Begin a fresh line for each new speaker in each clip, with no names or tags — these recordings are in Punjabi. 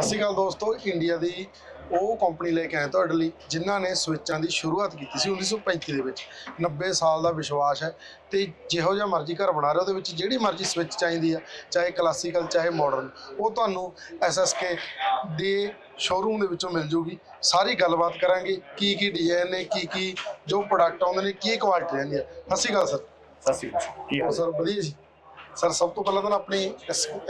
ਸ਼੍ਰੀ ਅਕਾਲ ਦੋਸਤੋ ਇੰਡੀਆ ਦੀ ਉਹ ਕੰਪਨੀ ਲੈ ਕੇ ਆਏ ਤੁਹਾਡੇ ਲਈ ਜਿਨ੍ਹਾਂ ਨੇ ਸਵਿੱਚਾਂ ਦੀ ਸ਼ੁਰੂਆਤ ਕੀਤੀ ਸੀ 1935 ਦੇ ਵਿੱਚ। 90 ਸਾਲ ਦਾ ਵਿਸ਼ਵਾਸ ਹੈ ਤੇ ਜਿਹੋ ਜਿਹਾ ਮਰਜ਼ੀ ਘਰ ਬਣਾ ਰਹੇ ਉਹਦੇ ਵਿੱਚ ਜਿਹੜੀ ਮਰਜ਼ੀ ਸਵਿੱਚ ਚਾਹੀਦੀ ਆ ਚਾਹੇ ਕਲਾਸੀਕਲ ਚਾਹੇ ਮਾਡਰਨ ਉਹ ਤੁਹਾਨੂੰ ਐਸਐਸਕੇ ਦੇ ਸ਼ੋਰੂਮ ਦੇ ਵਿੱਚੋਂ ਮਿਲ ਜੂਗੀ। ਸਾਰੀ ਗੱਲਬਾਤ ਕਰਾਂਗੇ ਕੀ ਕੀ ਡਿਜ਼ਾਈਨ ਨੇ ਕੀ ਕੀ ਜੋ ਪ੍ਰੋਡਕਟ ਆਉਂਦੇ ਨੇ ਕੀ ਕੁਆਲਿਟੀ ਰਹਿੰਦੀ ਹੈ ਸਤਿ ਸ਼੍ਰੀ ਅਕਾਲ ਸਰ।
ਸਤਿ ਸ਼੍ਰੀ ਅਕਾਲ ਕੀ ਹਾਲ
ਸਰ ਵਧੀਆ ਜੀ? ਸਰ ਸਭ ਤੋਂ ਪਹਿਲਾਂ ਤਾਂ ਆਪਣੀ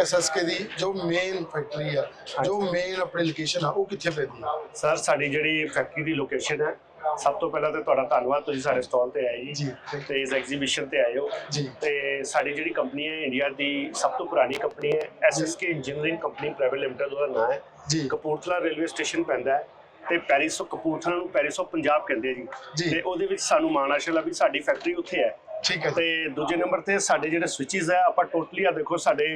ਐਸਐਸਕੇ ਦੀ ਜੋ ਮੇਨ ਫੈਕਟਰੀ ਆ ਜੋ ਮੇਨ ਆਪਣੀ ਲੋਕੇਸ਼ਨ ਆ ਉਹ ਕਿੱਥੇ ਪੈਂਦੀ ਆ?
ਸਰ ਸਾਡੀ ਜਿਹੜੀ ਫੈਕਟਰੀ ਦੀ ਲੋਕੇਸ਼ਨ ਹੈ ਸਭ ਤੋਂ ਪਹਿਲਾਂ ਤਾਂ ਤੁਹਾਡਾ ਧੰਨਵਾਦ ਤੁਸੀਂ ਸਾਡੇ ਸਟਾਲ ਤੇ ਆਏ ਜੀ. ਤੇ ਇਸ ਐਗਜ਼ੀਬਿਸ਼ਨ ਤੇ ਆਏ ਹੋ। ਤੇ ਸਾਡੀ ਜਿਹੜੀ ਕੰਪਨੀ ਹੈ ਇੰਡੀਆ ਦੀ ਸਭ ਤੋਂ ਪੁਰਾਣੀ ਕੰਪਨੀ ਹੈ SSK engineering company private limited ਉਹਦਾ ਨਾਮ ਹੈ।
ਜੀ।
ਕਪੂਰਥਲਾ ਰੇਲਵੇ ਸਟੇਸ਼ਨ ਪੈਂਦਾ ਹੈ ਤੇ ਪੈਰਿਸ ਤੋਂ ਕਪੂਰਥਲਾ ਨੂੰ ਪੈਰਿਸ ਤੋਂ ਪੰਜਾਬ ਕਹਿੰਦੇ ਆ ਜੀ। ਤੇ ਉਹਦੇ ਵਿੱਚ ਸਾਨੂੰ ਮਾਣ ਆਸ਼ਾ ਵੀ ਸਾਡੀ ਫੈਕਟਰੀ ਉੱਥੇ ਹੈ।
ਠੀਕ ਹੈ
ਤੇ ਦੂਜੇ ਨੰਬਰ ਤੇ ਸਾਡੇ ਜਿਹੜੇ ਸਵਿਚਸ ਹੈ ਆਪਾਂ ਟੋਟਲੀ ਆ ਦੇਖੋ ਸਾਡੇ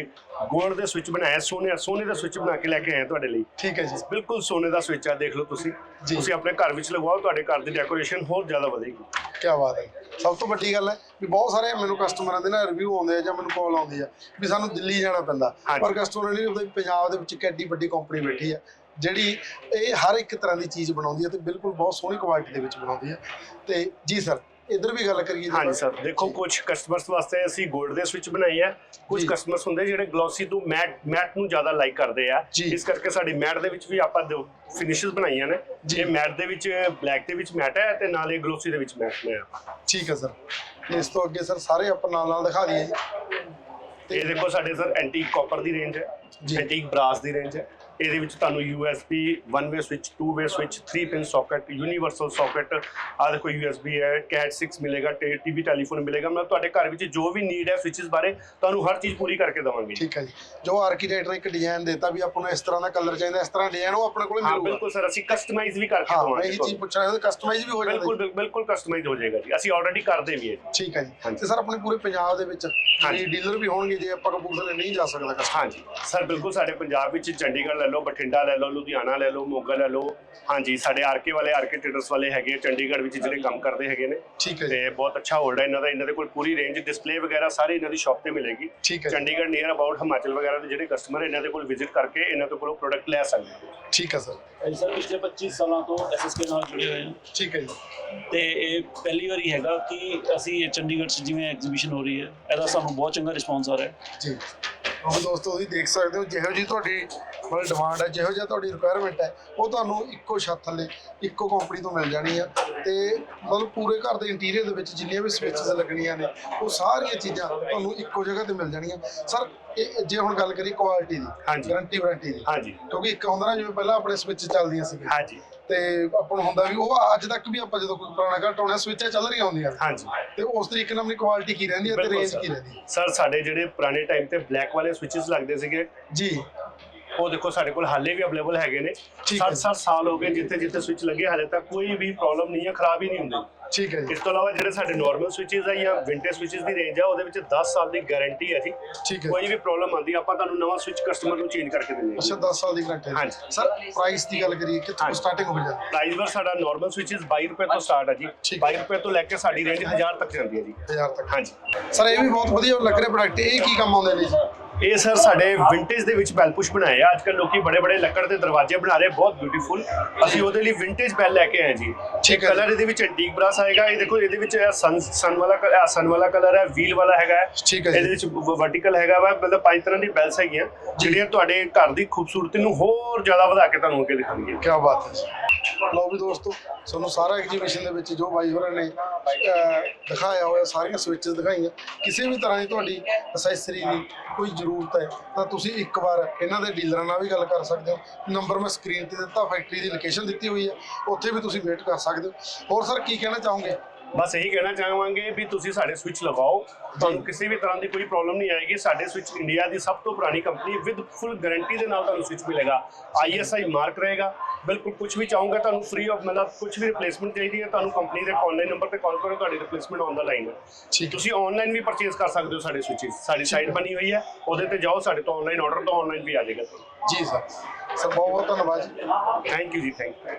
ਗੋਲਡ ਦੇ ਸਵਿਚ ਬਣਾਏ ਸੋਨੇ ਸੋਨੇ ਦਾ ਸਵਿਚ ਬਣਾ ਕੇ ਲੈ ਕੇ ਆਏ ਤੁਹਾਡੇ ਲਈ।
ਠੀਕ ਹੈ ਜੀ।
ਬਿਲਕੁਲ ਸੋਨੇ ਦਾ ਸਵਿਚ ਆ ਦੇਖ ਲਓ ਤੁਸੀਂ। ਤੁਸੀਂ ਆਪਣੇ ਘਰ ਵਿੱਚ ਲਗਵਾਓ ਤੁਹਾਡੇ ਘਰ ਦੀ ਡੈਕੋਰੇਸ਼ਨ ਹੋਰ ਜ਼ਿਆਦਾ ਵਧੇਗੀ।
ਕੀ ਬਾਤ ਹੈ। ਸਭ ਤੋਂ ਵੱਡੀ ਗੱਲ ਹੈ ਵੀ ਬਹੁਤ ਸਾਰੇ ਮੈਨੂੰ ਕਸਟਮਰਾਂ ਦੇ ਨਾ ਰਿਵਿਊ ਆਉਂਦੇ ਆ ਜਾਂ ਮੈਨੂੰ ਕਾਲ ਆਉਂਦੀ ਆ ਵੀ ਸਾਨੂੰ ਦਿੱਲੀ ਜਾਣਾ ਪੈਂਦਾ। ਪਰ ਕਸਟਮਰ ਨਹੀਂ ਹੁੰਦਾ ਪੰਜਾਬ ਦੇ ਵਿੱਚ ਇੱਕ ਐਡੀ ਵੱਡੀ ਕੰਪਨੀ ਬੈਠੀ ਆ ਜਿਹੜੀ ਇਹ ਹਰ ਇੱਕ ਤਰ੍ਹਾਂ ਦੀ ਚੀਜ਼ ਬਣਾਉਂਦੀ ਹੈ ਤੇ ਬਿਲਕੁਲ ਬਹੁਤ ਸੋਹਣੀ ਕੁਆਲਿਟੀ ਦੇ ਵਿੱਚ ਬਣਾਉਂਦੀ ਹੈ ਤੇ ਜੀ ਸਰ ਇਧਰ ਵੀ ਗੱਲ ਕਰੀਏ ਜੀ
ਹਾਂਜੀ। ਸਰ ਦੇਖੋ ਕੁਝ ਕਸਟਮਰਸ ਵਾਸਤੇ ਅਸੀਂ 골ਡ ਦੇ ਸਵਿਚ ਬਣਾਈ ਹੈ ਕੁਝ। ਕਸਟਮਰਸ ਹੁੰਦੇ ਜਿਹੜੇ ਗਲੋਸੀ ਤੋਂ ਮੈਟ ਮੈਟ ਨੂੰ ਜ਼ਿਆਦਾ ਲਾਈਕ ਕਰਦੇ ਆ। ਇਸ ਕਰਕੇ ਸਾਡੀ ਮੈਟ ਦੇ ਵਿੱਚ ਵੀ ਆਪਾਂ ਦੋ ਫਿਨਿਸ਼ਸ ਬਣਾਈਆਂ ਨੇ
ਜੀ।
ਇਹ ਮੈਟ ਦੇ ਵਿੱਚ ਬਲੈਕ ਦੇ ਵਿੱਚ ਮੈਟ ਹੈ ਤੇ ਨਾਲੇ ਗਲੋਸੀ ਦੇ ਵਿੱਚ ਮੈਟ ਨੇ
ਠੀਕ ਹੈ ਸਰ ਇਸ ਤੋਂ ਅੱਗੇ ਸਰ ਸਾਰੇ ਆਪਾਂ ਨਾਲ ਨਾਲ ਦਿਖਾ ਦਈਏ ਜੀ
ਇਹ ਦੇਖੋ ਸਾਡੇ ਸਰ ਐਂਟੀਕ ਕਾਪਰ ਦੀ ਰੇਂਜ ਹੈ। ਐਂਟੀਕ ਬ੍ਰਾਸ ਦੀ ਰੇਂਜ ਹੈ ਇਹਦੇ ਵਿੱਚ ਤੁਹਾਨੂੰ USB one way switch two way switch 3 pin socket universal socket ਆ ਦੇਖੋ USB ਹੈ CAT 6 ਮਿਲੇਗਾ ਟੀਵੀ ਟੈਲੀਫੋਨ ਮਿਲੇਗਾ। ਮੈਂ ਤੁਹਾਡੇ ਘਰ ਵਿੱਚ ਜੋ ਵੀ ਨੀਡ ਹੈ ਸਵਿਚਸ ਬਾਰੇ ਤੁਹਾਨੂੰ ਹਰ ਚੀਜ਼ ਪੂਰੀ ਕਰਕੇ ਦਵਾਂਗੇ।
ਠੀਕ ਹੈ ਜੀ। ਜੋ ਆਰਕੀਟੈਕਟ ਨੇ ਇੱਕ ਡਿਜ਼ਾਈਨ ਦਿੱਤਾ ਵੀ ਆਪਾਂ ਨੂੰ ਇਸ ਤਰ੍ਹਾਂ ਦਾ ਕਲਰ ਚਾਹੀਦਾ ਇਸ ਤਰ੍ਹਾਂ ਡਿਜ਼ਾਈਨ ਉਹ ਆਪਣੇ ਕੋਲ
ਹਾਂ
ਮਿਲੂਗਾ।
ਬਿਲਕੁਲ ਸਰ ਅਸੀਂ ਕਸਟਮਾਈਜ਼ ਵੀ ਕਰਕੇ
ਹਾਂ
ਦਵਾਂਗੇ
ਇਹ ਚੀਜ਼ ਪੁੱਛਣਾ ਹੈ ਕਸਟਮਾਈਜ਼ ਵੀ ਹੋ ਜਾਂਦਾ
ਬਿਲਕੁਲ ਬਿਲ- ਬਿਲਕੁਲ ਕਸਟਮਾਈਜ਼ ਹੋ ਜਾਏਗਾ ਜੀ। ਅਸੀਂ ਆਲਰੇਡੀ ਕਰਦੇ ਵੀ ਹੈ
ਜੀ। ਠੀਕ ਹੈ ਜੀ। ਤੇ ਸਰ ਆਪਣੇ ਪੂਰੇ ਪੰਜਾਬ ਦੇ ਵਿੱਚ। ਜੀ। ਡੀਲਰ ਵੀ ਹੋਣਗੇ ਜੇ ਆਪਾਂ ਕਪੂਰਥਲੇ ਨਹੀਂ ਜਾ ਸਕਦਾ ਕਸਟਮਰ
ਹਾਂਜੀ ਸਰ ਬਿਲਕੁਲ ਸਾਡੇ ਪੰਜਾਬ ਵਿੱਚ ਚੰਡੀਗੜ੍ਹ ਲੈ ਲਓ ਬਠਿੰਡਾ ਲੈ ਲਓ ਲੁਧਿਆਣਾ ਲੈ ਲਓ ਮੋਗਾ ਲੈ ਲਓ। ਹਾਂਜੀ ਸਾਡੇ ਆਰਕੇ ਵਾਲੇ ਆਰਕੇ ਟ੍ਰੇਡਰਸ ਵਾਲੇ ਹੈਗੇ ਆ, ਚੰਡੀਗੜ੍ਹ ਵਿੱਚ ਜਿਹੜੇ ਕੰਮ ਕਰਦੇ ਹੈਗੇ ਨੇ।
ਠੀਕ ਹੈ ਜੀ।
ਤੇ ਬਹੁਤ ਅੱਛਾ ਹੋਲਡ ਹੈ ਇਹਨਾਂ ਦਾ ਇਹਨਾਂ ਦੇ ਕੋਲ ਪੂਰੀ ਰੇਂਜ ਡਿਸਪਲੇ ਵਗੈਰਾ ਸਾਰੇ ਇਹਨਾਂ ਦੀ ਸ਼ਾਪ ਤੇ ਮਿਲੇਗੀ।
ਠੀਕ ਹੈ ਜੀ।
ਚੰਡੀਗੜ੍ਹ ਨੀਅਰ ਅਬਾਊਟ ਹਿਮਾਚਲ ਵਗੈਰਾ ਦੇ ਜਿਹੜੇ ਕਸਟਮਰ ਇਹਨਾਂ ਦੇ ਕੋਲ ਵਿਜ਼ਿਟ ਕਰਕੇ ਇਹਨਾਂ ਤੋਂ ਕੋਲੋਂ ਪ੍ਰੋਡਕਟ ਲੈ ਸਕਦੇ ਹੋ
ਠੀਕ ਹੈ ਸਰ।
ਅਸੀਂ ਸਰ ਪਿਛਲੇ 25 ਸਾਲਾਂ ਤੋਂ ਐਸਐਸਕੇ ਨਾਲ ਜੁੜੇ ਹੋਏ ਹਾਂ
ਠੀਕ ਹੈ ਜੀ।
ਤੇ ਇਹ ਪਹਿਲੀ ਵਾਰੀ ਹੈਗਾ ਕਿ ਅਸੀਂ ਇਹ ਚੰਡੀਗੜ੍ਹ 'ਚ ਜਿਵੇਂ ਐਗਜ਼ੀਬਿਸ਼ਨ ਹੋ ਰਹੀ ਹੈ ਇਹਦਾ ਸਾਨੂੰ ਬਹੁਤ ਚੰਗਾ ਰਿਸਪੌਂਸ ਆ ਰਿਹਾ ਹੈ।
ਜੀ। ਹੁਣ ਦੋਸਤੋ ਤੁਸੀਂ ਦੇਖ ਸਕਦੇ ਹੋ ਜਿਹੋ ਜੀ ਤੁਹਾਡੀ ਮਤਲਬ ਡਿਮਾਂਡ ਹੈ ਜਿਹੋ ਜਿਹਾ ਤੁਹਾਡੀ ਰਿਕੁਆਇਰਮੈਂਟ ਹੈ ਉਹ ਤੁਹਾਨੂੰ ਇੱਕੋ ਛੱਤ ਥੱਲੇ ਇੱਕੋ ਕੰਪਨੀ ਤੋਂ ਮਿਲ ਜਾਣੀ ਆ। ਤੇ ਮਤਲਬ ਪੂਰੇ ਘਰ ਦੇ ਇੰਟੀਰੀਅਰ ਦੇ ਵਿੱਚ ਜਿੰਨੀਆਂ ਵੀ ਸਵਿਚਸ ਲੱਗਣੀਆਂ ਨੇ ਉਹ ਸਾਰੀਆਂ ਚੀਜ਼ਾਂ ਤੁਹਾਨੂੰ ਇੱਕੋ ਜਗ੍ਹਾ ਤੇ ਮਿਲ ਜਾਣੀਆਂ। ਸਰ ਜੇ ਹੁਣ ਗੱਲ ਕਰੀਏ ਕੁਆਲਿਟੀ ਦੀ। ਗਾਰੰਟੀ ਵਾਰੰਟੀ ਦੀ
ਹਾਂਜੀ।
ਕਿਉਂਕਿ ਇੱਕ ਹੁੰਦਾ ਨਾ ਜਿਵੇਂ ਪਹਿਲਾਂ ਆਪਣੇ ਸਵਿਚ ਚੱਲਦੀਆਂ ਸੀਗੀਆਂ।
ਹਾਂਜੀ।
ਤੇ ਆਪਾਂ ਨੂੰ ਹੁੰਦਾ ਵੀ ਉਹ ਅੱਜ ਤੱਕ ਵੀ ਆਪਾਂ ਜਦੋਂ ਕੋਈ ਪੁਰਾਣਾ ਘਰ ਟਾਉਣਾ ਸਵਿਚਾਂ ਚੱਲ ਰਹੀਆਂ ਹੁੰਦੀਆਂ।
ਹਾਂਜੀ।
ਤੇ ਉਸ ਤਰੀਕੇ ਨਾਲ ਆਪਣੀ ਕੁਆਲਿਟੀ ਕੀ ਰਹਿੰਦੀ ਹੈ ਤੇ ਰੇਂਜ। ਕੀ ਰਹਿੰਦੀ
ਸਰ ਸਾਡੇ ਜਿਹੜੇ ਪੁਰਾਣੇ ਟਾਈਮ ਤੇ ਬਲੈਕ ਵਾਲੇ ਸਵਿਚਸ ਲੱਗਦੇ ਸੀਗੇ
ਜੀ।
ਉਹ ਦੇਖੋ ਸਾਡੇ ਕੋਲ ਹਾਲੇ ਵੀ ਅਵੇਲੇਬਲ ਹੈਗੇ ਨੇ।
ਠੀਕ ਹੈ।
7-7 ਸਾਲ ਹੋ ਗਏ ਜਿੱਥੇ ਜਿੱਥੇ ਸਵਿਚ ਲੱਗੇ ਹਾਲੇ ਤੱਕ ਕੋਈ ਵੀ ਪ੍ਰੋਬਲਮ ਨਹੀਂ ਹੈ ਖਰਾਬ ਹੀ ਨਹੀਂ ਹੁੰਦੀ।
ਠੀਕ ਹੈ
ਇਸ ਤੋਂ ਇਲਾਵਾ ਜਿਹੜੇ ਸਾਡੇ ਨਾਰਮਲ ਸਵਿਚਸ ਆ ਜਾਂ ਵਿੰਟੇਜ ਸਵਿਚਸ ਦੀ ਰੇਂਜ ਆ ਉਹਦੇ ਵਿੱਚ 10 ਸਾਲ ਦੀ ਗਾਰੰਟੀ ਹੈ ਜੀ।
ਠੀਕ ਹੈ।
ਕੋਈ ਵੀ ਪ੍ਰੋਬਲਮ ਆਉਂਦੀ ਆਪਾਂ ਤੁਹਾਨੂੰ ਨਵਾਂ ਸਵਿਚ ਕਸਟਮਰ ਨੂੰ ਚੇਂਜ ਕਰਕੇ ਦਿੰਦੇ
ਅੱਛਾ
ਹਾਂ
10 ਸਾਲ ਦੀ ਗਰੰਟੀ
ਹਾਂਜੀ।
ਸਰ ਪ੍ਰਾਈਸ ਦੀ ਗੱਲ ਕਰੀਏ ਕਿੱਥੋਂ। ਸਟਾਰਟਿੰਗ ਹੋ ਜਾਂਦੀ
ਪ੍ਰਾਈਸ ਵਰ ਸਾਡਾ ਨਾਰਮਲ ਸਵਿਚਸ 22 ਰੁਪਏ ਤੋਂ ਸਟਾਰਟ ਹੈ ਜੀ।
ਠੀਕ।
22 ਰੁਪਏ ਤੋਂ ਲੈ ਕੇ ਸਾਡੀ ਰੇਂਜ 1000 ਤੱਕ ਜਾਂਦੀ ਹੈ ਜੀ।
ਹੈ 1000 ਤੱਕ।
ਹਾਂਜੀ।
ਸਰ ਇਹ ਵੀ ਬਹੁਤ ਵਧੀਆ ਲੱਗ ਰਿਹਾ ਪ੍ਰੋਡਕਟ ਇਹ ਕੀ ਕੰਮ ਆਉਂਦੇ ਨੇ ਜੀ?
ਇਹ ਸਰ ਸਾਡੇ ਵਿੰਟੇਜ ਦੇ ਵਿੱਚ ਬੈਲ ਪੁਸ਼ ਬਣਾਏ ਆ। ਅੱਜਕੱਲ ਲੋਕੀ ਬੜੇ ਬੜੇ ਲੱਕੜ ਦੇ ਦਰਵਾਜ਼ੇ ਬਣਾ ਰਹੇ ਬਹੁਤ ਬਿਊਟੀਫੁਲ ਅਸੀਂ ਉਹਦੇ ਲਈ ਵਿੰਟੇਜ ਬੈਲ ਲੈ ਕੇ ਆਏ ਜੀ।
ਠੀਕ ਹੈ।
ਕਲਰ ਇਹਦੇ ਵਿੱਚ ਐਂਟੀਕ ਬਰਾਸ ਆਏਗਾ। ਇਹ ਦੇਖੋ ਇਹਦੇ ਵਿੱਚ ਸਨ ਸਨ ਵਾਲਾ ਕਲਰ ਸਨ ਵਾਲਾ ਕਲਰ ਹੈ ਵੀਲ ਵਾਲਾ ਹੈਗਾ।
ਠੀਕ ਹੈ।
ਇਹਦੇ ਵਿੱਚ ਵਰਟੀਕਲ ਹੈਗਾ ਵਾ। ਮਤਲਬ ਪੰਜ ਤਰ੍ਹਾਂ ਦੀ ਬੈਲਸ ਹੈਗੀਆਂ। ਜਿਹੜੀਆਂ ਤੁਹਾਡੇ ਘਰ ਦੀ ਖੂਬਸੂਰਤੀ ਨੂੰ ਹੋਰ ਜ਼ਿਆਦਾ ਵਧਾ ਕੇ ਤੁਹਾਨੂੰ ਅੱਗੇ ਦਿਖਾਉਣਗੀਆਂ।
ਕੀ ਬਾਤ ਹੈ ਲਓ ਵੀ ਦੋਸਤੋ ਤੁਹਾਨੂੰ ਸਾਰਾ ਐਗਜੀਬਿਸ਼ਨ ਦੇ ਵਿੱਚ ਜੋ ਬਾਈ ਹੋਰਾਂ ਨੇ ਦਿਖਾਇਆ ਹੋਇਆ ਸਾਰੀਆਂ ਸਵਿਚਸ ਦਿਖਾਈਆਂ। ਕਿਸੇ ਵੀ ਤਰ੍ਹਾਂ ਦੀ ਤੁਹਾਡੀ ਅਸੈਸਰੀ ਦੀ ਕੋਈ ਜ਼ਰੂਰਤ ਹੈ ਤਾਂ ਤੁਸੀਂ ਇੱਕ ਵਾਰ ਇਹਨਾਂ ਦੇ ਡੀਲਰਾਂ ਨਾਲ ਵੀ ਗੱਲ ਕਰ ਸਕਦੇ ਹੋ। ਨੰਬਰ ਮੈਂ ਸਕਰੀਨ ਤੇ ਦਿੱਤਾ ਫੈਕਟਰੀ ਦੀ ਲੋਕੇਸ਼ਨ ਦਿੱਤੀ ਹੋਈ ਹੈ ਉੱਥੇ ਵੀ ਤੁਸੀਂ ਵੇਟ ਕਰ ਸਕਦੇ ਹੋ। ਹੋਰ ਸਰ ਕੀ ਕਹਿਣਾ ਚਾਹੋਗੇ?
ਬਸ ਇਹੀ ਕਹਿਣਾ ਚਾਹਾਂਗੇ ਵੀ ਤੁਸੀਂ ਸਾਡੇ ਸਵਿਚ ਲਗਾਓ। ਤੁਹਾਨੂੰ ਕਿਸੇ ਵੀ ਤਰ੍ਹਾਂ ਦੀ ਕੋਈ ਪ੍ਰੋਬਲਮ ਨਹੀਂ ਆਏਗੀ। ਸਾਡੇ ਸਵਿਚ ਇੰਡੀਆ ਦੀ ਸਭ ਤੋਂ ਪੁਰਾਣੀ ਕੰਪਨੀ ਵਿਦ ਫੁੱਲ ਗਾਰੰਟੀ ਦੇ ਨਾਲ ਤੁਹਾਨੂੰ ਸਵਿਚ ਮਿਲੇਗਾ। ਆਈਐਸਆਈ ਮਾਰਕ ਰਹੇਗਾ। ਬਿਲਕੁਲ ਕੁਝ ਵੀ ਚਾਹੋਗੇ ਤੁਹਾਨੂੰ ਫ੍ਰੀ ਆਫ ਮਤਲਬ ਕੁਝ ਵੀ ਰਿਪਲੇਸਮੈਂਟ ਚਾਹੀਦੀ ਹੈ ਤੁਹਾਨੂੰ ਕੰਪਨੀ ਦੇ ਆਨਲਾਈਨ ਨੰਬਰ ਤੇ ਕਾਲ ਕਰੋ ਤੁਹਾਡੀ ਰਿਪਲੇਸਮੈਂਟ ਆਨ ਦਾ ਲਾਈਨ ਹੈ।
ਠੀਕ ਹੈ।
ਤੁਸੀਂ ਆਨਲਾਈਨ ਵੀ ਪਰਚੇਸ ਕਰ ਸਕਦੇ ਹੋ ਸਾਡੇ ਸਵਿਚਸ ਸਾਡੀ ਸਾਈਟ ਬਣੀ ਹੋਈ ਹੈ ਉਹਦੇ ਤੇ ਜਾਓ ਸਾਡੇ ਤੋਂ ਆਨਲਾਈਨ ਆਰਡਰ ਤੋਂ ਆਨਲਾਈਨ ਵੀ ਆ ਜਾਏਗਾ।
ਜੀ ਸਰ ਸਰ ਬਹੁਤ ਬਹੁਤ ਧੰਨਵਾਦ ਜੀ।
ਥੈਂਕ ਯੂ ਜੀ ਥੈਂਕ ਯੂ